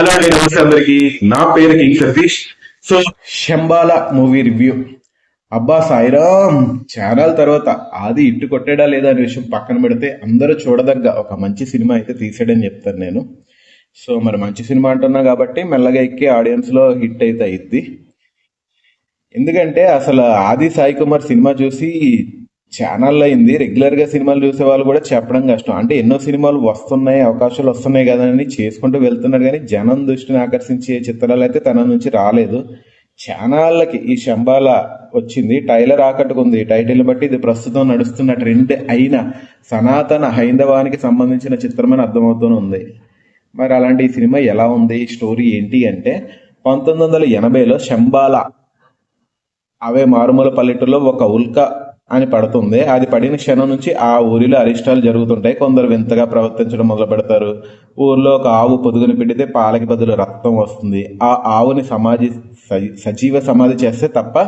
Hello అండి నమస్తే అందరికి. నా పేరు King Satish. So Shambala movie review. అబ్బా సాయిరామ్ ఛానల్ తర్వాత ఆది ఇట్టు కొట్టాడా లేదా అనే విషయం పక్కన పెడితే అందరూ చూడదగ్గ ఒక మంచి సినిమా అయితే తీసాడని చెప్తాను నేను. సో మరి మంచి సినిమా అంటున్నా కాబట్టి మెల్లగా ఎక్కి ఆడియన్స్లో హిట్ అయితే అయింది ఎందుకంటే అసలు ఆది సాయి కుమార్ సినిమా చూసి ఛానల్ అయింది రెగ్యులర్గా సినిమాలు చూసే వాళ్ళు కూడా చెప్పడం కష్టం. అంటే ఎన్నో సినిమాలు వస్తున్నాయి అవకాశాలు వస్తున్నాయి కదా అని చేసుకుంటూ వెళ్తున్నారు కానీ జనం దృష్టిని ఆకర్షించే చిత్రాలు అయితే తన నుంచి రాలేదు. ఛానళ్ళకి ఈ శంబాల వచ్చింది. టైలర్ ఆకట్టుకుంది. టైటిల్ బట్టి ఇది ప్రస్తుతం నడుస్తున్న ట్రెండ్ అయిన సనాతన హైందవానికి సంబంధించిన చిత్రమని అర్థమవుతూనే ఉంది. మరి అలాంటి ఈ సినిమా ఎలా ఉంది? స్టోరీ ఏంటి అంటే పంతొమ్మిది వందల ఎనభైలో శంబాల అవే మారుమూల పల్లెటూరులో ఒక ఉల్క అని పడుతుంది. అది పడిన క్షణం నుంచి ఆ ఊరిలో అరిష్టాలు జరుగుతుంటాయి. కొందరు వింతగా ప్రవర్తించడం మొదలు పెడతారు. ఊర్లో ఒక ఆవు పొదుగుని పెడితే పాలకి బదులు రక్తం వస్తుంది. ఆ ఆవుని సమాధి సజీ- సజీవ సమాధి చేస్తే తప్ప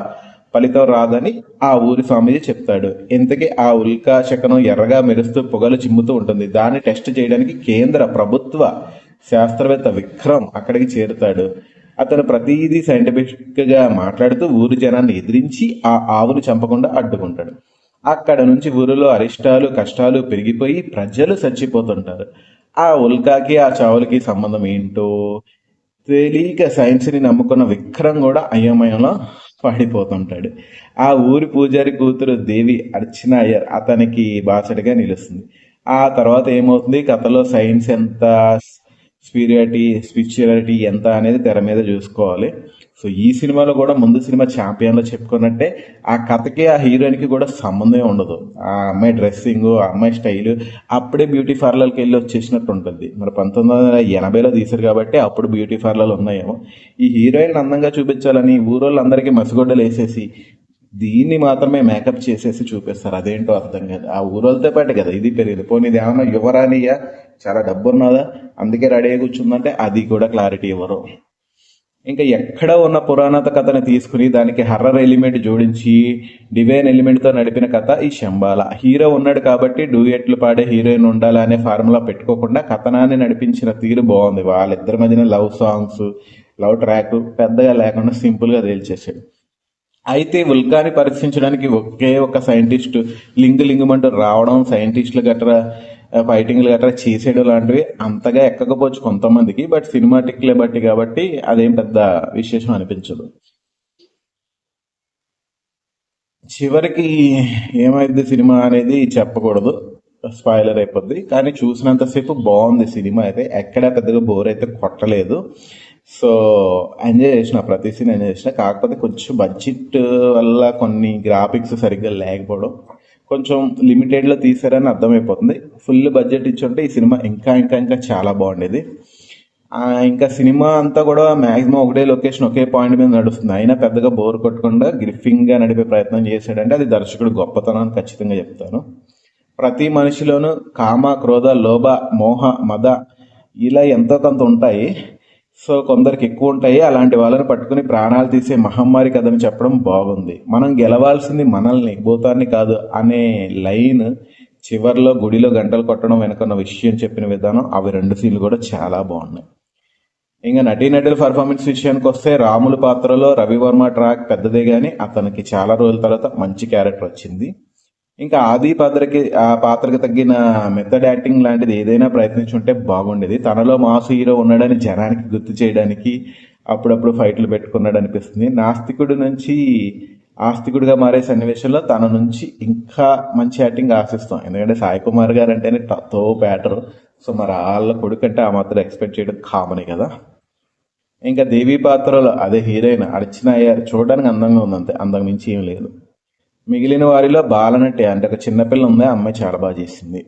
ఫలితం రాదని ఆ ఊరి స్వామీజీ చెప్తాడు. ఇంతకీ ఆ ఉల్కా శకనం ఎర్రగా మెరుస్తూ పొగలు చిమ్ముతూ ఉంటుంది. దాన్ని టెస్ట్ చేయడానికి కేంద్ర ప్రభుత్వ శాస్త్రవేత్త విక్రమ్ అక్కడికి చేరుతాడు. అతను ప్రతిదీ సైంటిఫిక్గా మాట్లాడుతూ ఊరి జనాన్ని ఎదిరించి ఆ ఆవును చంపకుండా అడ్డుకుంటాడు. అక్కడ నుంచి ఊరిలో అరిష్టాలు కష్టాలు పెరిగిపోయి ప్రజలు చచ్చిపోతుంటారు. ఆ ఉల్కాకి ఆ చావులకి సంబంధం ఏంటో తెలియక సైన్స్ని నమ్ముకున్న విక్రమ్ కూడా అయోమయంలో పడిపోతుంటాడు. ఆ ఊరి పూజారి కూతురు దేవి అర్చన అయ్యర్ అతనికి బాసడిగా నిలుస్తుంది. ఆ తర్వాత ఏమవుతుంది? కథలో సైన్స్ ఎంత స్పీరియారిటీ స్పిరిచువాలిటీ ఎంత అనేది తెర మీద చూసుకోవాలి. సో ఈ సినిమాలో కూడా ముందు సినిమా ఛాంపియన్లో చెప్పుకున్నట్టే ఆ కథకి ఆ హీరోయిన్కి కూడా సంబంధమే ఉండదు. ఆ అమ్మాయి డ్రెస్సింగ్ ఆ అమ్మాయి స్టైల్ అప్పుడే బ్యూటీ పార్లర్కి వెళ్ళి వచ్చేసినట్టు ఉంటుంది. మరి పంతొమ్మిది వందల ఎనభైలో తీశారు కాబట్టి అప్పుడు బ్యూటీ పార్లర్లు ఉన్నాయేమో. ఈ హీరోయిన్ అందంగా చూపించాలని ఊరోళ్ళందరికీ మసిగొడ్డలు వేసేసి దీన్ని మాత్రమే మేకప్ చేసేసి చూపిస్తారు. అదేంటో అర్థం కాదు. ఆ ఊరోళ్ళతో పాటు కదా ఇది పెరిగింది. పోనీ ఇది ఏమన్నా యువరానియా చాలా డబ్బు ఉన్నదా అందుకే రెడీ అయి కూర్చుందంటే అది కూడా క్లారిటీ ఇవ్వరు. ఇంకా ఎక్కడ ఉన్న పురాణత కథని తీసుకుని దానికి హర్రర్ ఎలిమెంట్ జోడించి డివైన్ ఎలిమెంట్తో నడిపిన కథ ఈ శంబాల. హీరో ఉన్నాడు కాబట్టి డూయెట్లు పాడే హీరోయిన్ ఉండాలి అనే ఫార్ములా పెట్టుకోకుండా కథనాన్ని నడిపించిన తీరు బాగుంది. వాళ్ళిద్దరి మధ్యన లవ్ సాంగ్స్ లవ్ ట్రాక్ పెద్దగా లేకుండా సింపుల్గా తేల్చేసాడు అయితే ఉల్కాని పరీక్షించడానికి ఒకే ఒక సైంటిస్ట్ లింగు లింగమంటూ రావడం సైంటిస్టులు గట్రా ఫైటింగ్లు గట్రా చేసేయడం లాంటివి అంతగా ఎక్కకపోవచ్చు కొంతమందికి బట్ సినిమాటిక్లే బట్టి కాబట్టి అదేం పెద్ద విశేషం అనిపించదు. చివరికి ఏమైంది సినిమా అనేది చెప్పకూడదు. స్పాయిలర్ అయిపోద్ది. కానీ చూసినంతసేపు బాగుంది సినిమా అయితే. ఎక్కడ పెద్దగా బోర్ అయితే కొట్టలేదు. సో ఎంజాయ్ చేసిన ప్రతి సీన్ ఎంజాయ్ చేసిన. కాకపోతే కొంచెం బడ్జెట్ వల్ల కొన్ని గ్రాఫిక్స్ సరిగ్గా లేకపోవడం కొంచెం లిమిటెడ్లో తీసారని అర్థమైపోతుంది. ఫుల్ బడ్జెట్ ఇచ్చుంటే ఈ సినిమా ఇంకా ఇంకా ఇంకా చాలా బాగుండేది. ఇంకా సినిమా అంతా కూడా మ్యాక్సిమం ఒకటే లొకేషన్ ఒకే పాయింట్ మీద నడుస్తుంది. అయినా పెద్దగా బోర్ కొట్టకుండా గ్రిఫింగ్గా నడిపే ప్రయత్నం చేశాడంటే అది దర్శకుడు గొప్పతనం అని ఖచ్చితంగా చెప్తాను. ప్రతి మనిషిలోనూ కామ క్రోధ లోభ మోహ మద ఇలా ఎంతో కొంత ఉంటాయి. సో కొందరికి ఎక్కువ ఉంటాయి అలాంటి వాళ్ళని పట్టుకుని ప్రాణాలు తీసే మహమ్మారి కథని చెప్పడం బాగుంది. మనం గెలవాల్సింది మనల్ని భూతాన్ని కాదు అనే లైన్ చివర్లో గుడిలో గంటలు కొట్టడం వెనుకున్న విషయం చెప్పిన విధానం అవి రెండు సీన్లు కూడా చాలా బాగున్నాయి. ఇంకా నటీనటుల పర్ఫార్మెన్స్ విషయానికి వస్తే రాముల పాత్రలో రవివర్మ ట్రాక్ పెద్దదే కానీ అతనికి చాలా రోజుల తర్వాత మంచి క్యారెక్టర్ వచ్చింది. ఇంకా ఆది పాత్రకి ఆ పాత్రకి తగ్గిన మెథడ్ యాక్టింగ్ లాంటిది ఏదైనా ప్రయత్నించుంటే బాగుండేది. తనలో మాస్ హీరో ఉన్నాడని జనానికి గుర్తు చేయడానికి అప్పుడప్పుడు ఫైట్లు పెట్టుకున్నాడు అనిపిస్తుంది. నాస్తికుడి నుంచి ఆస్తికుడిగా మారే సన్నివేశంలో తన నుంచి ఇంకా మంచి యాక్టింగ్ ఆశిస్తాం. ఎందుకంటే సాయి కుమార్ గారు అంటేనే ట- తో బ్యాటర్. సో మరి వాళ్ళ కొడుకు అంటే ఆ మాత్రం ఎక్స్పెక్ట్ చేయడం కామనే కదా. ఇంకా దేవి పాత్రలో అదే హీరోయిన్ అర్చన అయ్యారు చూడడానికి అందంగా ఉంది అంతే అంతకు మించి ఏం లేదు. మిగిలిన వారిలో బాలనటే అంటే ఒక చిన్నపిల్ల ఉంది ఆ అమ్మాయి చాలా బాగా చేసింది.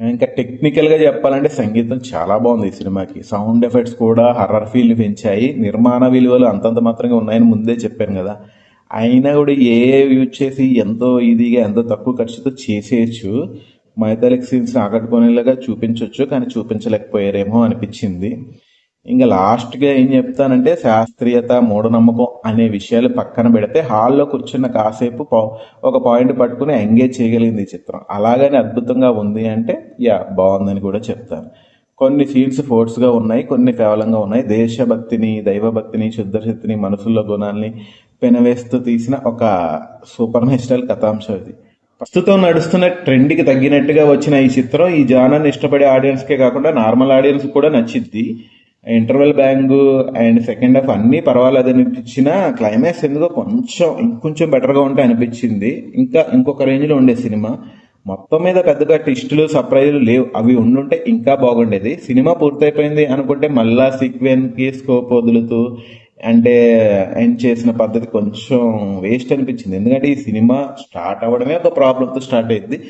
ఇంకా టెక్నికల్గా చెప్పాలంటే సంగీతం చాలా బాగుంది ఈ సినిమాకి. సౌండ్ ఎఫెక్ట్స్ కూడా హర్రర్ ఫీల్ పెంచాయి. నిర్మాణ విలువలు అంతంత మాత్రంగా ఉన్నాయని ముందే చెప్పాను కదా. అయినా కూడా ఏ యూజ్ చేసి ఎంతో ఈజీగా ఎంతో తక్కువ ఖర్చుతో చేసేయచ్చు. మైథాలిక్ సీన్స్ ఆకట్టుకునేలాగా చూపించవచ్చు కానీ చూపించలేకపోయారేమో అనిపించింది. ఇంకా లాస్ట్గా ఏం చెప్తానంటే శాస్త్రీయత మూఢనమ్మకం అనే విషయాలు పక్కన పెడితే హాల్లో కూర్చున్న కాసేపు ఒక పాయింట్ పట్టుకుని ఎంగేజ్ చేయగలిగింది ఈ చిత్రం. అలాగని అద్భుతంగా ఉంది అంటే యా బాగుందని కూడా చెప్తాను. కొన్ని సీన్స్ ఫోర్స్గా ఉన్నాయి కొన్ని కేవలంగా ఉన్నాయి. దేశభక్తిని దైవభక్తిని శుద్ధశక్తిని మనసుల్లో గుణాల్ని పెనవేస్తూ తీసిన ఒక సూపర్ నేషనల్ కథాంశం ఇది. ప్రస్తుతం నడుస్తున్న ట్రెండ్కి తగ్గినట్టుగా వచ్చిన ఈ చిత్రం ఈ జానాన్ని ఇష్టపడే ఆడియన్స్కే కాకుండా నార్మల్ ఆడియన్స్ కూడా నచ్చిద్ది interval bang and second half అన్ని పర్వాలేదు అనిపించిన క్లైమాక్స్ ఎందుకో కొంచెం ఇంకొంచెం బెటర్గా ఉంటే అనిపించింది. ఇంకా ఇంకొక రేంజ్లో ఉండే సినిమా. మొత్తం మీద పెద్దగా ట్విస్టులు సర్ప్రైజులు లేవు. అవి ఉండుంటే ఇంకా బాగుండేది. సినిమా పూర్తయిపోయింది అనుకుంటే మళ్ళా సీక్వెన్కి స్కోప్ వదులుతూ అంటే ఎండ్ చేసిన పద్ధతి కొంచెం వేస్ట్ అనిపించింది. ఎందుకంటే ఈ సినిమా స్టార్ట్ అవ్వడమే ఒక ప్రాబ్లంతో స్టార్ట్ అయింది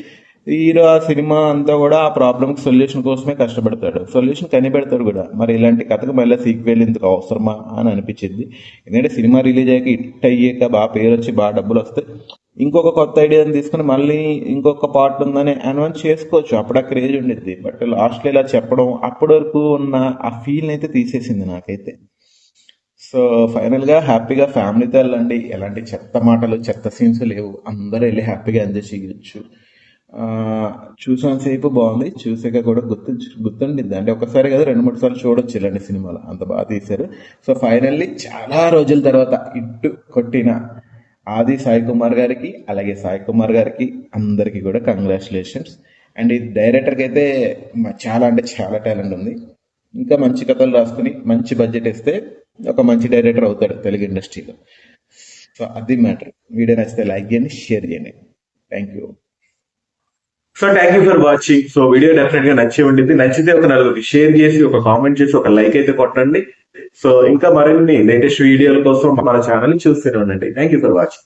హీరో ఆ సినిమా అంతా కూడా ఆ ప్రాబ్లమ్కి సొల్యూషన్ కోసమే కష్టపడతాడు. సొల్యూషన్ కనిపెడతాడు కూడా. మరి ఇలాంటి కథకు మళ్ళీ సీక్వెల్ ఇందుకు అవసరమా అని అనిపించింది. ఎందుకంటే సినిమా రిలీజ్ అయ్యాక హిట్ అయ్యాక బాగా పేరు వచ్చి బాగా డబ్బులు వస్తాయి. ఇంకొక కొత్త ఐడియాని తీసుకుని మళ్ళీ ఇంకొక పార్ట్ ఉందని అనౌన్స్ చేసుకోవచ్చు. అప్పుడు ఆ క్రేజ్ ఉండిద్ది. బట్ లాస్ట్లో ఇలా చెప్పడం అప్పటి వరకు ఉన్న ఆ ఫీల్ని అయితే తీసేసింది నాకైతే. సో ఫైనల్గా హ్యాపీగా ఫ్యామిలీతో వెళ్ళండి. ఎలాంటి చెత్త మాటలు చెత్త సీన్స్ లేవు. అందరూ వెళ్ళి హ్యాపీగా ఎంజాయ్ చేయొచ్చు. చూసినంతసేపు బాగుంది. చూసాక కూడా గుర్తు గుర్తుండిద్ది. అంటే ఒకసారి కదా రెండు మూడు సార్లు చూడొచ్చు ఇలాంటి సినిమాలు. అంత బాగా తీశారు. సో ఫైనల్లీ చాలా రోజుల తర్వాత ఇట్టు కొట్టిన ఆది సాయి కుమార్ గారికి అలాగే సాయి కుమార్ గారికి అందరికీ కూడా కంగ్రాచులేషన్స్. అండ్ ఈ డైరెక్టర్కి అయితే చాలా అంటే చాలా టాలెంట్ ఉంది. ఇంకా మంచి కథలు రాసుకుని మంచి బడ్జెట్ ఇస్తే ఒక మంచి డైరెక్టర్ అవుతాడు తెలుగు ఇండస్ట్రీలో. సో అది మ్యాటర్. వీడియో నచ్చితే లైక్ చేయండి షేర్ చేయండి. Thank you so thank you for watching so video డెఫినెట్గా నచ్చి ఉండింది నచ్చితే ఒక నలుగురికి షేర్ చేసి ఒక కామెంట్ చేసి ఒక లైక్ అయితే కొట్టండి. సో ఇంకా మరిన్ని లేటెస్ట్ వీడియోల కోసం మన ఛానల్ చూస్తూనే ఉండండి. Thank you for watching